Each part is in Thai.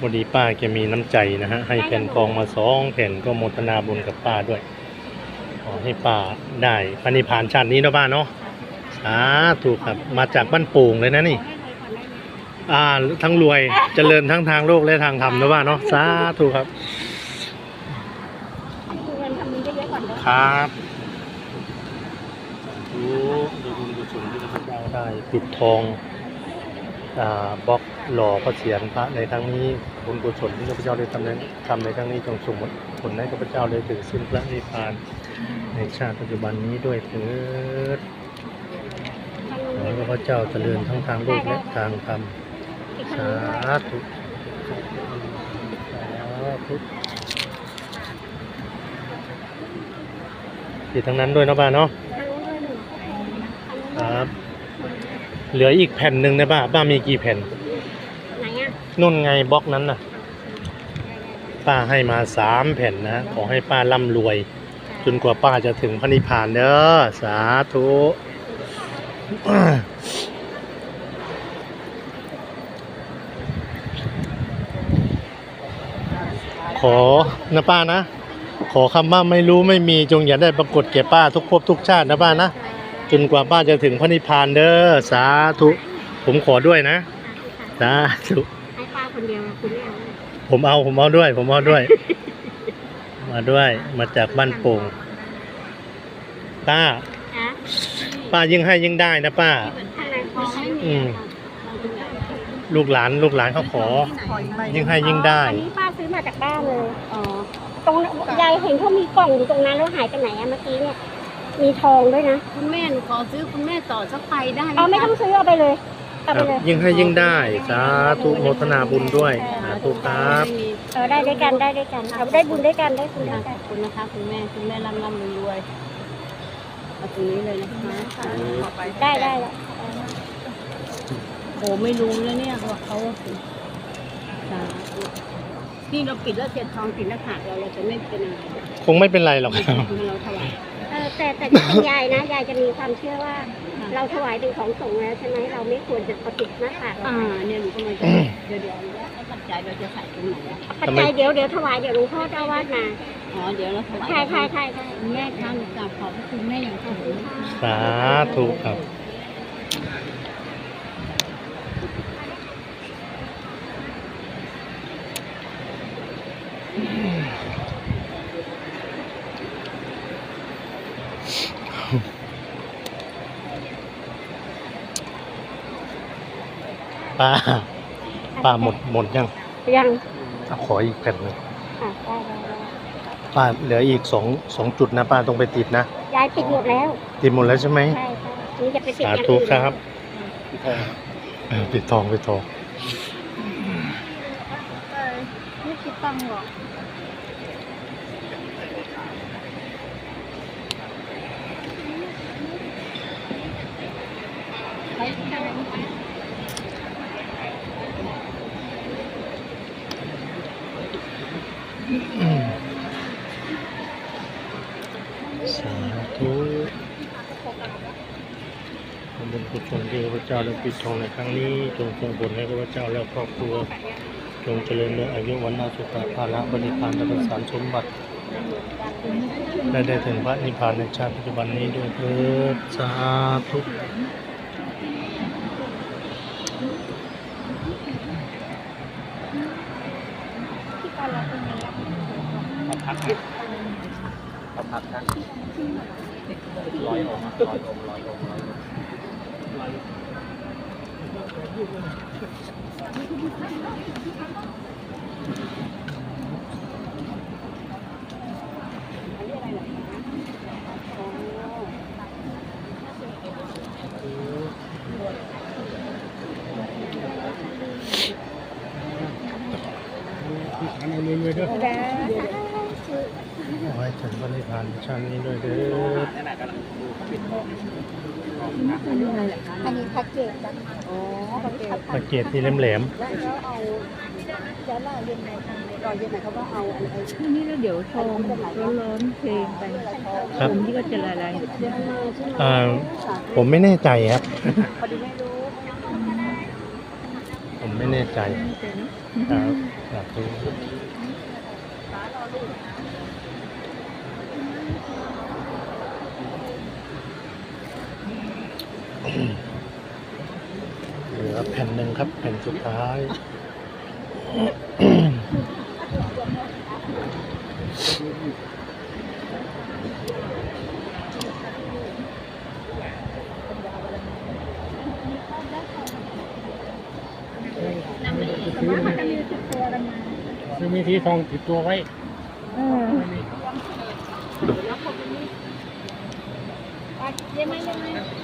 พอดีป้าแกมีน้ำใจนะฮะ ให้แผ่นทองมาสองแผ่นก็โมทนาบุญกับป้าด้วย ขอให้ป้าได้พระนิพพานชาตินี้เนาะป้าเนาะสาธุครับ มาจากบ้านโป่งเลยนะนี่ อ่า ทั้งรวยเจริญทั้งทางโลกและทางธรรมนะป้าเนาะสาธุครับเงินทำบุญเยอะๆก่อนเด้อครับรู้ดูบุญกุศลที่ข้าพเจ้าได้ปิดทอง อ่าบล็อก หล่อพระเศียรพระในครั้งนี้บุญกุศลที่ข้าพเจ้าได้ทำในทำในครั้งนี้จงส่งผลให้ข้าพเจ้าได้ถึงสิ้นพระนิพพาน ในชาติปัจจุบันนี้ด้วยเถิดขอให้ข้าพเจ้าเจริญทั้งทางโลกและทางธรรมสาธุสาธุติดทั้งนั้นด้วยนะป้าเนาะครับ เหลืออีกแผ่นหนึ่งนะป้าป้ามีกี่แผ่น นุ่นไงบล็อกนั้นน่ะ ป้าให้มาสามแผ่นนะขอให้ป้าร่ำรวย จนกว่าป้าจะถึงพระนิพพานเด้อสาธุขอนะป้านะ ขอคำว่าไม่รู้ไม่มีจงอย่าได้ปรากฏแก่ป้าทุกภพทุกชาตินะป้านะจนกว่าป้าจะถึงพระนิพพานเด้อสาธุ ผมขอด้วยนะ สาธุ คนเดียวคุณไม่เอาผมเอาผมเอาด้วย ผมเอาด้วย มาด้วยมาจากบ้านโป่งป้าฮะป้ายิ่งให้ยิ่งได้นะป้าทางไหนขอให้มีอืม ลูกหลานลูกหลานเขาขอ ยิ่งให้ยิ่งได้ อันนี้ป้าซื้อมาจากบ้านเลยอ๋อตรงยายเห็นเขามีกล่องอยู่ตรงนั้นแล้วหายไปไหนอะเมื่อกี้เนี่ย มีทองด้วยนะคุณแม่หนูขอซื้อคุณแม่ต่อสักไปได้หเอาไม่ต้องซื้อเอาไปเลยเอา คไปรับเลยยิ่งให้ยิ่งได้สาธุโมทนาบุญด้วยสาธุครับเออได้ด้วยกันได้ด้วยกันเอาได้บุญด้วยกันได้บุญด้วยขกัอนบคุณนะคะคุณแม่คุณแม่ร่ำร่ำรวยรวยเอาตรงนี้เลยนะคะได้ได้แล้วโอ้ไม่รู้แล้วเนี่ยว่าเขาสาธุนี่เราปิดแล้วเจ็ดทองปิดหน้าผากเราเราจะไม่เป็นอะไรคงไม่เป็นไรหรอกครับเราถวายเออแต่แต่ถ้าเป็นยายนะยายจะมีความเชื่อว่า เราถวายเป็นของสงฆ์แล้วใช่ไหมเราไม่ควรจะประติดหน้าผากเราอ่าเนี่ยหนูก็มาจะเดี๋ยวเดี๋ยวแล้วปัจจัยเราจะใส่ตรงไหนอะปัจจัยเดี๋ยวเดี๋ยวถวายเดี๋ยวหลวงพ่อเจ้าวาดมาอ๋อเดี๋ยวเราถวายใช่ใช่ใช่ใช่คุณแม่คะหนูกราบขอบพระคุณแม่อย่างสูงสาธุครับ ป้าป้าหมดหมดยังยังอะขออีกแผ่นหนึ่งอะได้ได้ได้ป้าเหลืออีกสองสองจุดนะป้าต้องไปติดนะยายปิดหมดแล้วติดหมดแล้วใช่ไหมใช่ใช่นี่จะไปติดสาอย่างธุอื่นครับเออปิดทองปิดทองไม่คิดตังค์หรออืมสาธุขอบคุญกุศลที่ข้าพ เจ้าได้ปิดทองในครั้งนี้จงส่งผลให้ข้าพเจ้าและครอบครัว จงเจริญในอายุวันนาสุขภาละบริพานตระสารสมบัติและได้ถึงพระนิพพานในชาติปัจจุบันนี้ด้วยเถิดสาธุ ได้ขอให้ถึงพระนิพานชาตินี้ด้วยเถิดอั นนี้แพ็กเกจจ้ะอ๋อแพ็กเกจตะเกียบที่แหลมแล้วเอาเดี๋ยวเราเย็นไหนรอเย็นไหนเขาก็เอาอันไอ้ช่วงนี้แล้วเดี๋ยวชมร้อนๆเพลงไปครับผมที่ก็จะละลายอ่าผมไม่แน่ใจครับพอดีไม่รู้ผมไม่แน่ใจไม่เป็นครับสาธุ เหลือแผ่นหนึ่งครับ แผ่นสุดท้าย ซื้อมีทีทองติดตัวไว้เ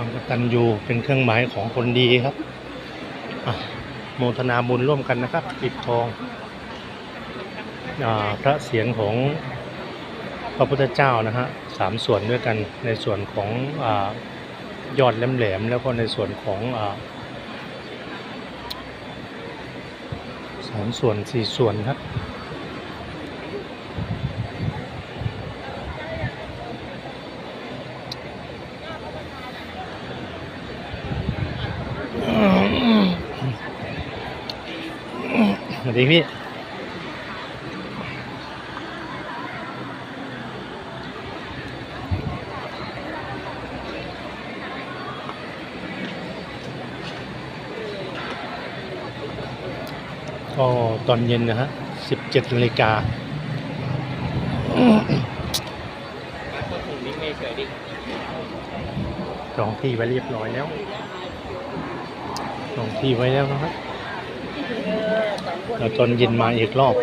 ความกตัญญูเป็นเครื่องหมายของคนดีครับโมทนาบุญร่วมกันนะครับ ปิดทองอพระเสียรของพระพุทธเจ้านะฮะสามส่วนด้วยกันในส่วนของอยอดแหลมๆแล้วก็ในส่วนของอสามส่วนสี่ส่วนครับ วัสดีพี่ก็ตอนเย็นนะฮะ17นาฬิกาจองที่ไว้เรียบร้อยแล้วจองที่ไว้แล้วนะครับ แล้วตอนเย็นมาอีกรอบ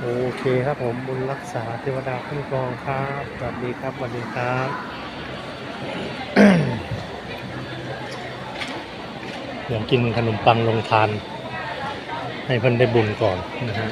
โอเคครับผมบุญรักษาเทวดาคุ้มครองครับสวัสดีครับสวัสดีครับเดี๋ยวกินขนมปังลงทาน ให้เพิ่นได้บุญก่อนนะฮะ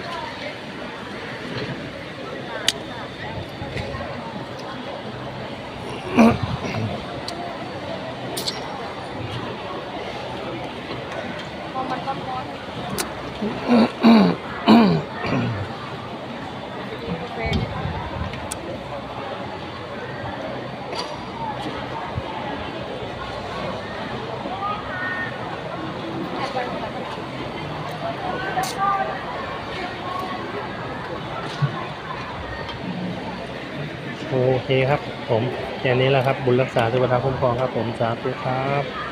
โอ เคครับ ผมแค่นี้แหละครับ บุญรักษาเทวดาคุ้มครองครับ ผมสาธุครับ